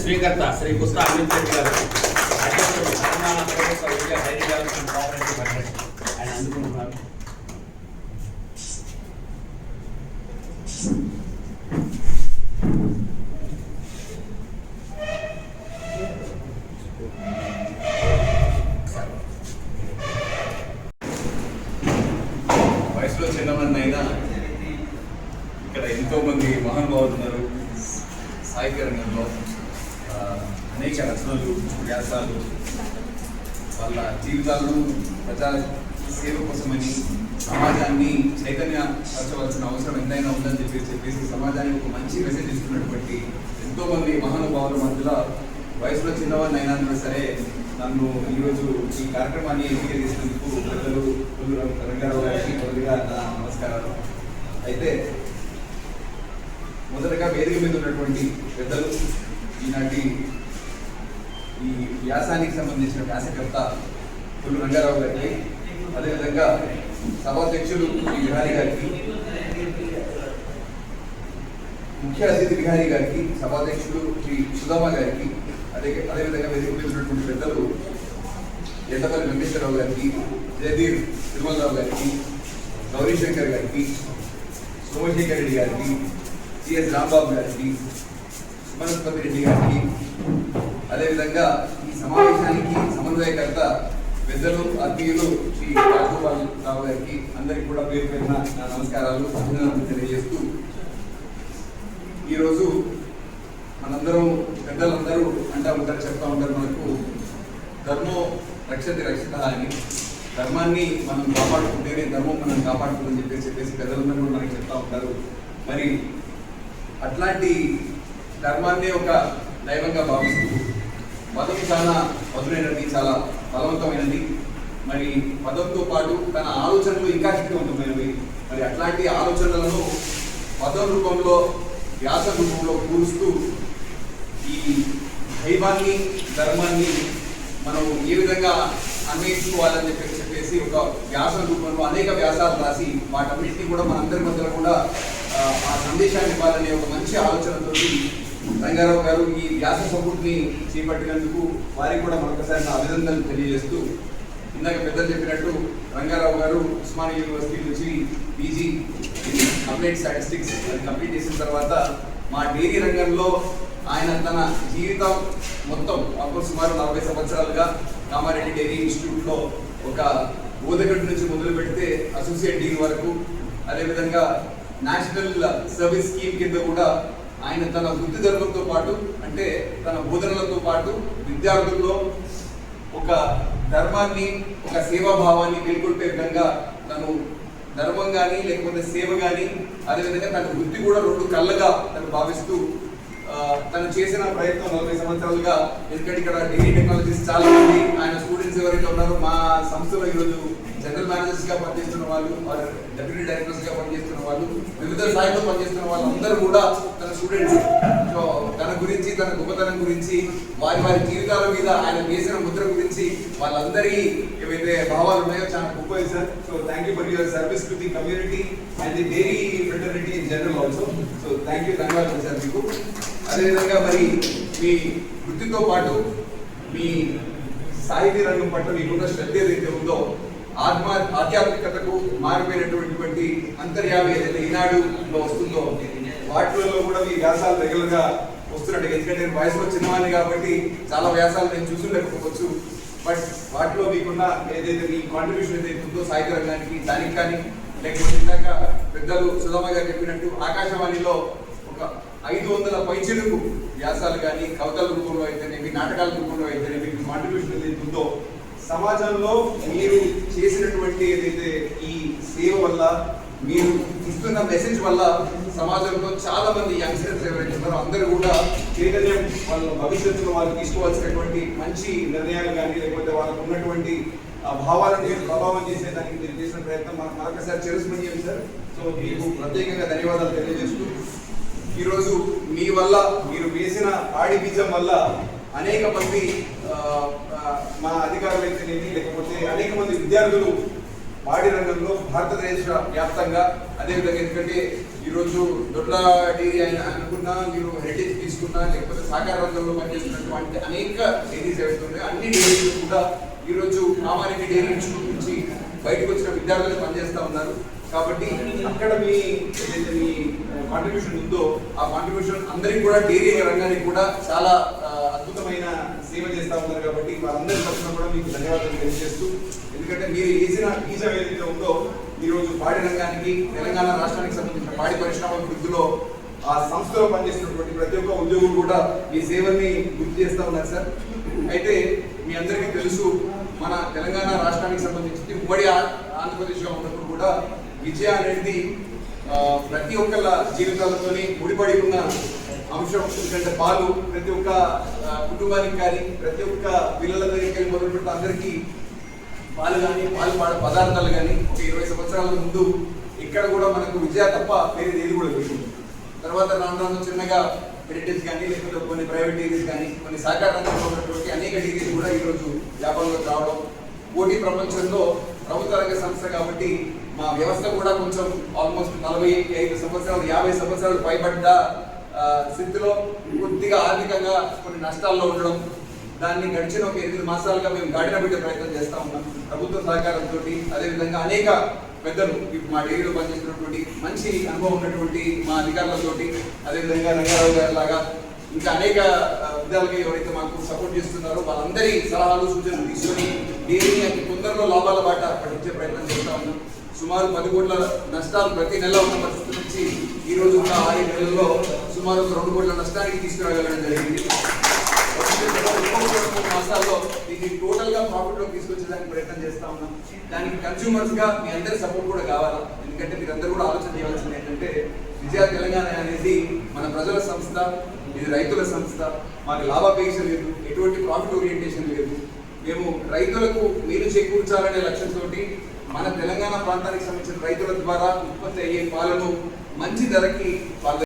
సమన్వయకర్త శ్రీ గుత్తా అమిత్ రెడ్డి గారు. అధ్యక్షుడు తెలంగాణ ప్రభుత్వ విద్యా డైరీ డెవలప్మెంట్ కోఆపరేటివ్ ఫెడరేషన్ ఆయన అందుకుంటున్నారు. వయసులో చిన్నమంది అయినా ఇక్కడ ఎంతో మంది మహానుభావులు ఉన్నారు. సాహిత్య రంగంలో అనేక రచనలు వ్యాసాలు వాళ్ళ జీవితాలను ప్రజా సేవ కోసమని సమాజాన్ని చైతన్యపరచవలసిన అవసరం ఎంతైనా ఉందని చెప్పి చెప్పేసి సమాజానికి ఒక మంచి మెసేజ్ ఇస్తున్నటువంటి ఎంతో మంది మహానుభావుల మధ్యలో వయసులో చిన్నవాడిని అయినా సరే నన్ను ఈరోజు ఈ కార్యక్రమాన్ని ఎంపిక చేసినందుకు పెద్దలు రంగారావు గారికి కొద్దిగా నా నమస్కారాలు. అయితే మొదటగా వేదిక మీద ఉన్నటువంటి పెద్దలు ఈనాటి ఈ వ్యాసానికి సంబంధించిన వ్యాసకర్త కొల్లు రంగారావు గారికి అదేవిధంగా సభాధ్యక్షులు శ్రీ విహారీ గారికి ముఖ్య అతిథి విహారీ గారికి సభాధ్యక్షుడు శ్రీ సుధామ గారికి అదే అదేవిధంగా వేదిక మీద ఉన్నటువంటి పెద్దలు ఎండపల్లి వెంకటేశ్వరరావు గారికి జయదీర్ తిరుమలరావు గారికి గౌరీశంకర్ గారికి సోమశేఖర్ రెడ్డి గారికి సిఎస్ రాంబాబు గారికి సుమనస్పతి రెడ్డి గారికి అదేవిధంగా ఈ సమావేశానికి సమన్వయకర్త పెద్దలు ఆత్మీయులు శ్రీ రాజగోపాల్ రావు గారికి అందరికీ కూడా పేరు పేరున నా నమస్కారాలు అభినందనలు తెలియజేస్తూ ఈరోజు మనందరం పెద్దలందరూ అంటా ఉంటారు చెప్తా ఉంటారు మనకు ధర్మో రక్షతి రక్షిత అని. ధర్మాన్ని మనం కాపాడుకుంటేనే ధర్మం మనం కాపాడుతుందని చెప్పేసి చెప్పేసి పెద్దలందరూ మనకి చెప్తా ఉంటారు. మరి అట్లాంటి ధర్మాన్ని ఒక దైవంగా భావిస్తూ మతం చాలా మధురైనది చాలా బలవంతమైనది. మరి మతంతో పాటు తన ఆలోచనలు ఇంకా శక్తివంతమైనవి. మరి అట్లాంటి ఆలోచనలను పదం రూపంలో వ్యాస రూపంలో కూరుస్తూ ఈ దైవాన్ని ధర్మాన్ని మనం ఏ విధంగా అన్వయించుకోవాలని చెప్పి చెప్పేసి ఒక వ్యాస రూపంలో అనేక వ్యాసాలు రాసి వాటన్నిటిని కూడా మనందరి మధ్యలో కూడా ఆ, సందేశాన్ని ఇవ్వాలనే ఒక మంచి ఆలోచనతో రంగారావు గారు ఈ వ్యాస సపోర్ట్ని చేపట్టినందుకు వారికి కూడా మరొకసారి నా అభినందనలు తెలియజేస్తూ ఇందాక పెద్దలు చెప్పినట్టు రంగారావు గారు ఉస్మానియా యూనివర్సిటీ నుంచి పీజీ కంప్లీట్ స్టాటిస్టిక్స్ అది కంప్లీట్ చేసిన తర్వాత మా డైరీ రంగంలో ఆయన తన జీవితం మొత్తం అప్పుడు సుమారు నలభై సంవత్సరాలుగా కామారెడ్డి డైరీ ఇన్స్టిట్యూట్లో ఒక బోధగడ్డు నుంచి మొదలు పెడితే అసోసియేట్ డీన్ వరకు అదేవిధంగా నేషనల్ సర్వీస్ స్కీమ్ కింద కూడా ఆయన తన వృత్తి ధర్మంతో పాటు అంటే తన బోధనలతో పాటు విద్యార్థుల్లో ఒక ధర్మాన్ని ఒక సేవాభావాన్ని మేల్కొల్పే విధంగా తను ధర్మం కానీ లేకపోతే సేవ కానీ అదేవిధంగా తన వృత్తి కూడా రెండు కళ్ళగా తను భావిస్తూ తను చేసిన ప్రయత్నం నలభై సంవత్సరాలుగా ఎందుకంటే ఇక్కడ డిగ్రీ టెక్నాలజీస్ చాలా మంది ఆయన స్టూడెంట్స్ ఎవరైతే ఉన్నారో మా సంస్థలో ఈరోజు జనరల్ మేనేజర్స్గా పనిచేస్తున్న వాళ్ళు ఆర్ డెప్యూటీ డైరెక్టర్స్గా పనిచేస్తున్న వాళ్ళు వివిధ స్థాయిలో పనిచేస్తున్న వాళ్ళందరూ కూడా తన స్టూడెంట్స్ సో తన గురించి తన గొప్పతనం గురించి వారి వారి జీవితాల మీద ఆయన వేసిన ముద్ర గురించి వాళ్ళందరి ఏవైతే భావాలు ఉన్నాయో చాలా గొప్ప sir. So thank you for your service to the community and the dairy fraternity in general also so thank you ధన్యవాదాలు సార్ మీకు. అదేవిధంగా మరి మీ వృత్తితో పాటు మీ సాహితీ రంగం పట్ల మీకున్న శ్రద్ధ ఏదైతే ఉందో ఆత్మ ఆధ్యాత్మికతకు మారిపోయినటువంటి అంతర్యామి ఏదైతే ఈనాడులో వస్తుందో వాటిలో కూడా మీ వ్యాసాలు రెగ్యులర్గా వస్తున్నట్టు ఎందుకంటే నేను వయసులో చిన్నవాడిని కాబట్టి చాలా వ్యాసాలు నేను చూసుండకపోవచ్చు. బట్ వాటిలో మీకున్న ఏదైతే మీ కాంట్రిబ్యూషన్ ఏదైతే ఉందో సాహిత్య రంగానికి దానికి కానీ లేకపోతే ఇందాక పెద్దలు సుధమ్మ గారు చెప్పినట్టు ఆకాశవాణిలో ఒక ఐదు వందల పైచిలకు వ్యాసాలు కానీ కవితల రూపంలో అయితేనేమి నాటకాల రూపంలో అయితేనేమి మీ కాంట్రిబ్యూషన్ ఏదైతే ఉందో సమాజంలో మీరు చేసినటువంటి ఏదైతే ఈ సేవ వల్ల మీరు ఇస్తున్న మెసేజ్ వల్ల సమాజంలో చాలా మంది యంగ్స్టర్స్ ఎవరైతే ఉన్నారో అందరూ కూడా చైతన్యం వాళ్ళ భవిష్యత్తులో వాళ్ళు తీసుకోవాల్సినటువంటి మంచి నిర్ణయాలు కానీ లేకపోతే వాళ్ళకు ఉన్నటువంటి ఆ భావాలని ప్రభావం చేసేదానికి మీరు చేసిన ప్రయత్నం మనం మరొకసారి చిరస్మరణీయం సార్. సో మీకు ప్రత్యేకంగా ధన్యవాదాలు తెలియజేస్తూ ఈరోజు మీ వల్ల మీరు వేసిన ఆడి బీజం వల్ల అనేక మంది మా అధికారులు అయితేనేమి లేకపోతే అనేక మంది విద్యార్థులు పాడి రంగంలో భారతదేశ వ్యాప్తంగా అదేవిధంగా ఎందుకంటే ఈరోజు దొడ్ల డైరీ అయినా అనుకున్నా మీరు హెరిటేజ్ తీసుకున్నా లేకపోతే సహకార రంగంలో పనిచేస్తున్నటువంటి అనేక డైరీస్ ఏవైతే ఉన్నాయో అన్ని డైరీలు కూడా ఈరోజు కామారెడ్డి డైరీ ఇన్స్టిట్యూట్ నుంచి బయటకు వచ్చిన విద్యార్థులు పనిచేస్తూ ఉన్నారు. కాబట్టి అక్కడ మీ ఏదైతే మీ కాంట్రిబ్యూషన్ ఉందో ఆ కాంట్రిబ్యూషన్ అందరికీ కూడా డైరీ రంగానికి కూడా చాలా అద్భుతమైన సేవ చేస్తూ ఉన్నారు కాబట్టి వారందరి తరఫున కూడా మీకు ధన్యవాదాలు తెలియజేస్తూ ఎందుకంటే మీరు వేసిన బీజం ఏదైతే ఉందో ఈరోజు పాడి రంగానికి తెలంగాణ రాష్ట్రానికి సంబంధించిన పాడి పరిశ్రమ వృద్ధిలో ఆ సంస్థలో పనిచేస్తున్నటువంటి ప్రతి ఒక్క ఉద్యోగులు కూడా ఈ సేవల్ని గుర్తు చేస్తూ ఉన్నారు సార్. అయితే మీ అందరికీ తెలుసు మన తెలంగాణ రాష్ట్రానికి సంబంధించి ఉమ్మడి ఆంధ్రప్రదేశ్లో ఆంధ్రప్రదేశ్గా ఉన్నప్పుడు కూడా విజయ అనేది ప్రతి ఒక్కళ్ళ జీవితాలతోని ముడిపడి ఉన్న అంశం. ఎందుకంటే పాలు ప్రతి ఒక్క కుటుంబానికి కానీ ప్రతి ఒక్క పిల్లల దగ్గరికి వెళ్ళి అందరికీ పాలు కానీ పాలు పాడ పదార్థాలు కానీ ఒక ఇరవై సంవత్సరాల ముందు ఇక్కడ కూడా మనకు విజయ తప్ప వేరేది ఏది కూడా లేదు. తర్వాత రాను రాను చిన్నగా క్రెడిట్స్ కానీ లేకపోతే కొన్ని ప్రైవేట్ డిగ్రీస్ కానీ కొన్ని సహకార రంగంలో ఉన్నటువంటి అనేక డీరీస్ కూడా ఈరోజు వ్యాపారంలోకి రావడం పోటీ ప్రపంచంలో ప్రభుత్వ రంగ సంస్థ కాబట్టి మా వ్యవస్థ కూడా కొంచెం ఆల్మోస్ట్ నలభై ఐదు సంవత్సరాలు యాభై సంవత్సరాలు పైబడ్డ స్థితిలో కొద్దిగా ఆర్థికంగా కొన్ని నష్టాల్లో ఉండడం దాన్ని గడిచిన ఒక ఎనిమిది మాసాలుగా మేము గాడిన పెట్టే ప్రయత్నం చేస్తా ఉన్నాం. ప్రభుత్వ సహకారంతో అదేవిధంగా అనేక పెద్దలు ఇప్పుడు మా డైరీలో పనిచేసినటువంటి మంచి అనుభవం ఉన్నటువంటి మా అధికారులతోటి అదేవిధంగా రంగారావు గారి లాగా ఇంకా అనేక విధాలుగా ఎవరైతే మాకు సపోర్ట్ చేస్తున్నారో వాళ్ళందరి సలహాలు సూచనలు తీసుకొని డైరీని అతి తొందరలో లాభాల బాట పట్టించే ప్రయత్నం చేస్తా ఉన్నాం. సుమారు పది కోట్ల నష్టాలు ప్రతి నెల ఉన్న పరిస్థితి నుంచి ఈ రోజు ఉన్న ఆరు నెలల్లో సుమారు ఒక రెండు కోట్ల నష్టానికి తీసుకురాగలడం జరిగింది. నష్టాల్లో దీన్ని టోటల్గా ప్రాఫిట్లో తీసుకొచ్చేదానికి ప్రయత్నం చేస్తా ఉన్నాం. దానికి కన్స్యూమర్స్గా మీ అందరి సపోర్ట్ కూడా కావాలి. ఎందుకంటే మీరు అందరూ కూడా ఆలోచన చేయాల్సింది ఏంటంటే విజయ తెలంగాణ అనేది మన ప్రజల సంస్థ ఇది రైతుల సంస్థ. మాకు లాభాపేక్ష లేదు ఎటువంటి ప్రాఫిట్ ఓరియంటేషన్ లేదు. మేము రైతులకు మీరు చేకూర్చాలనే లక్ష్యంతో మన తెలంగాణ ప్రాంతానికి సంబంధించిన రైతుల ద్వారా ఉత్పత్తి అయ్యే పాలను మంచి ధరకి వాళ్ళ